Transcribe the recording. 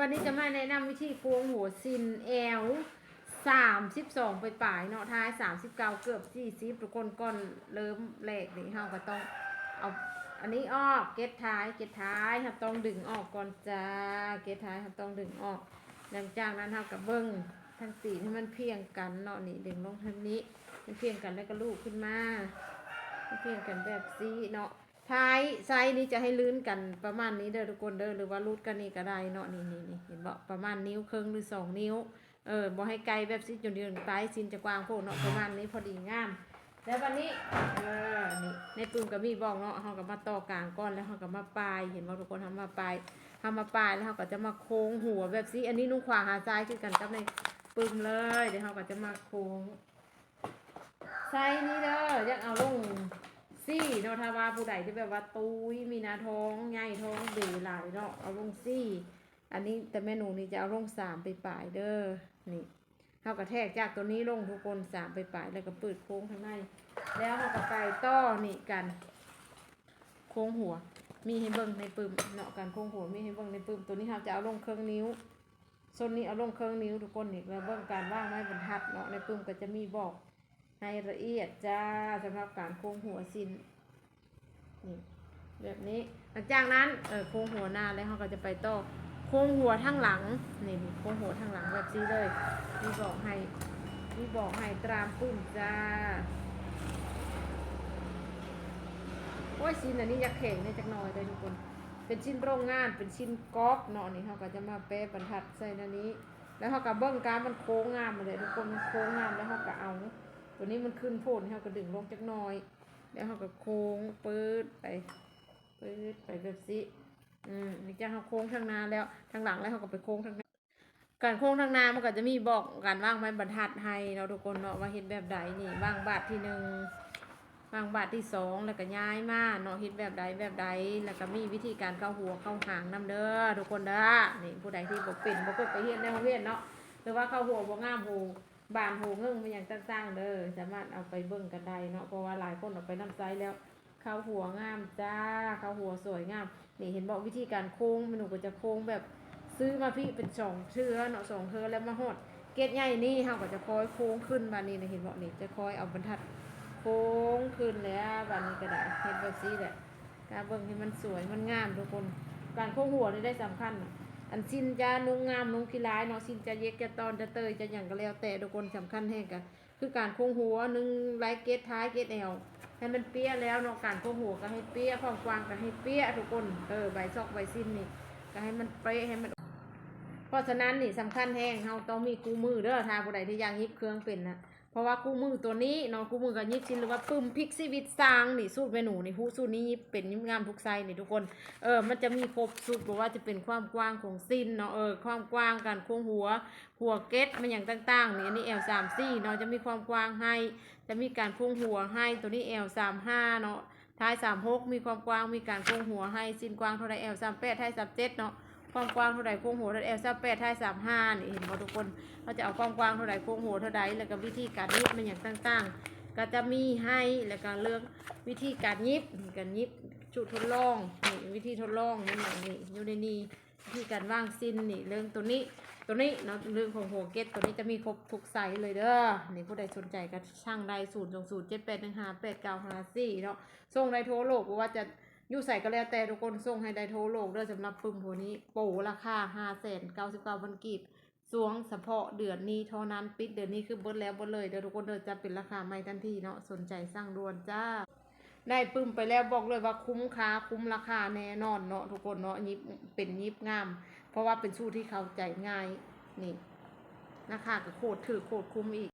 วันนี้จะมาแนะนำวิธีโกงหัวซินแอลสามสิบสองไปปลายเนาะท้ายสามสิบเก้าเกือบสี่สิบทุกคนก่อนเริ่มแรกนี่เฮาก็ต้องเอาอันนี้ออกเก็ตท้ายเก็ตท้ายเราต้องดึงออกก่อนจ้าเก็ตท้ายเราต้องดึงออกหลังจากนั้นเฮากับเบิ้งทั้งตีให้มันเพียงกันเนาะนี่ดึงลงทางนี้มันเพียงกันแล้วก็ลูกขึ้นมามันเพียงกันแบบซีเนาะ ท้ายไซส์นี้จะให้ลื่นกันประมาณนี้เด้อทุกคนเด้อหรือว่ารูดกันนี่ก็ได้เนาะนี่นี่นี่เห็นบ่ประมาณนิ้วครึ่งหรือสองนิ้วเออบ่ให้ไกลแบบซิจนเดือนปลายซินจะกว้างโพดเนาะประมาณนี้พอดีงาม แล้ววันนี้เออนี่ในปืนก็มีบอกเนาะเฮาก็มาต่อกลางก้อนแล้วเฮาก็มาปลายเห็นบ่ทุกคนทำมาปลายทำมาปลายแล้วเฮาก็จะมาโค้งหัวแบบซิอันนี้นุ่งขวาหาซ้ายคือกันกับในปึมเลยเดี๋ยวเฮาก็จะมาโค้งไซส์นี้เด้ออยากเอาลง ซี่เนาะถ้าว่าผู้ใดที่แบบว่าตุ้ยมีนาท้องใหญ่ท้องดีหลายเนาะเอาลงซี่ อันนี้แต่แม่หนูนี่จะเอาลงสามไปปลายเด้อนี่เขากระแทกจากตัวนี้ลงทุกคนสามไปปลายแล้วก็เปิดโค้งข้างในแล้วเขาก็ไปต่อนี่กัน โค้งหัว มีให้เบิ่งในปึมเนาะการโค้งหัวมีให้เบิ่งในปึมตัวนี้เขาจะเอาลงเครื่องนิ้วโซนนี้เอาลงเครื่องนิ้วทุกคนนี่แล้วเบิ่งการว่างไม้บรรทัดเนาะในปึมก็จะมีบอก ให้ละเอียดจ้าสำหรับการโค้งหัวซินนี่แบบนี้หลังจากนั้นเออโค้งหัวหน้าแล้วเขาก็จะไปต่อโค้งหัวทั้งหลังนี่โค้งหัวทั้งหลังแบบนี้เลยนี่บอกให้นี่บอกให้ตามปุ่มจ้าโอ้ยชิ้นอันนี้ยากแข็งในจักหน่อยเลยทุกคน เป็นชิ้นโรงงานเป็นชิ้นก๊อกเนาะนี่เขาก็จะมาแปะบรรทัดใส่ในนี้ แล้วเขาก็เบิ้งการมันโค้งงามมาเลยทุกคนมันโค้งงามแล้วเขาก็เอา ตัวนี้มันขึ้นโพดเขาก็ดึงลงจักหน่อยแล้วเขาก็โค้งปืดไปปืดไปแบบนี้อืมนี่จะเขาโค้งทางหน้าแล้วทางหลังแล้วเขาก็ไปโค้งทางหน้าการโค้งทางหน้ามันก็จะมีบอกการว่างไม้บรรทัดให้เราทุกคนเนาะว่าเฮ็ดแบบใดนี่ว่างบาทที่หนึ่งวางบาทที่สองแล้วก็ย้ายมาเนาะเฮ็ดแบบใดแบบใดแล้วก็มีวิธีการเข้าหัวเข้าหางนํเด้อทุกคนเด้อนี่ผู้ใดที่บ่เป็นบ่เคยไปเฮ็ดในโรงเรียนเนาะหรือว่าเข้าหัวบ่งามหู บานโหเงิ่งมันอย่างต่างๆเด้อสามารถเอาไปเบิ่งกันได้เนาะเพราะว่าหลายคนเอาไปน้ำไซแล้วเข้าหัวงามจ้าเข้าหัวสวยงาม นี่เห็นบอกวิธีการโค้งมันหนูก็จะโค้งแบบซื้อมาพี่เป็นสองเทือเนาะสองเทือแล้วมาหดเกตใหญ่นี่เฮาก็จะคอยโค้งขึ้นบานนี้นะเห็นบอกนี่จะคอยเอาบรรทัดโค้งขึ้นแล้วบานนี้ก็ได้เห็นแบบนี้แหละการเบิ่งให้มันสวยมันงามทุกคน การโค้งหัวนี่ได้สำคัญนะ อันสินจะนุ่งงามนุ่งกีฬายเนาะสินจะเย็กจะตอนจะเตยจะอย่างก็แล้วแต่ทุกคนสำคัญแห่งกันคือการโค้งหัวหนึ่งไลเกตท้ายเกตแอลให้มันเปี้ยแล้วเนาะการโค้งหัวก็ให้เปี้ยความกว้างก็ให้เปี้ยทุกคนเออใบซอกใบสิ้นนี่ก็ให้มันเป๊ะให้มันเพราะฉะนั้นนี่สำคัญแห้งเฮาต้องมีกูมือเด้อถ้าผู้ใดที่ยังยิบเครื่องเป็นนะ เพราะว่ากู้มือตัวนี้เนาะกู้มือกับยิบชิ้นหรือว่าปึ้มพริกซีวิตซางนี่สูตรเมนูนี่ผู้สูตรนี้เป็นยิบงามทุกไซส์นี่ทุกคนเออมันจะมีครบสูตรบอกว่าจะเป็นความกว้างของสิ้นเนาะเออความกว้างการโค้งหัว หัวเก็ตมันอย่างต่างๆนี่อันนี้ L สามสี่เนาะจะมีความกว้างให้ จะมีการโค้งหัวให้ตัวนี้ L สามห้าเนาะท้ายสามหกมีความกว้างมีการโค้งหัวให้สิ้นกว้างเท่าไร L สามแปดท้ายสามเจ็ดเนาะ ความกว้างเท่าไรโค้งหัวเท่า L สาแปดท้ายสามห้านี่เห็นบ่ทุกคนเขาจะเอาความกว้างเท่าไรโค้งหัวเท่าไรแล้วก็วิธีการยิบมันอย่างต่างๆ ก็จะมีให้แล้วก็เลือกวิธีการยิบการยิบจุดทดลองนี่วิธีทดลองนี่อย่างนี้อยู่ในนี้วิธีการว่างซินนี่เรื่องตัวนี้ตัวนี้เนาะเรื่องของหัวเกตตัวนี้จะมีครบทุกไซส์เลยเด้อนี่ผู้ใดสนใจก็ช่างได้ศูนย์สองศูนย์เจ็ดแปดหนึ่งห้าแปดเก้าห้าสี่เนาะส่งไดโทรโลกว่าจะ อยู่ใส่ก็แล้วแต่ทุกคนส่งให้ไดโทรโลกเด้อสำหรับปึ้มหัวนี้ โปรราคาห้าแสนเก้าสิบเก้าพันกีบสวงเฉพาะเดือนนี้เท่านั้นปิดเดือนนี้คือเบิดแล้วเบิดเลยเดี๋ยวทุกคนเดินจะเป็นราคาใหม่ทันทีเนาะสนใจสั่งด่วนจ้า ได้ปึ้มไปแล้วบอกเลยว่าคุ้มค่าคุ้มราคาแน่นอนเนาะทุกคนเนาะยิบเป็นยิบงาม เพราะว่าเป็นสูตรที่เข้าใจง่ายนี่ราคาก็โคตรถือโคตรคุ้มอีก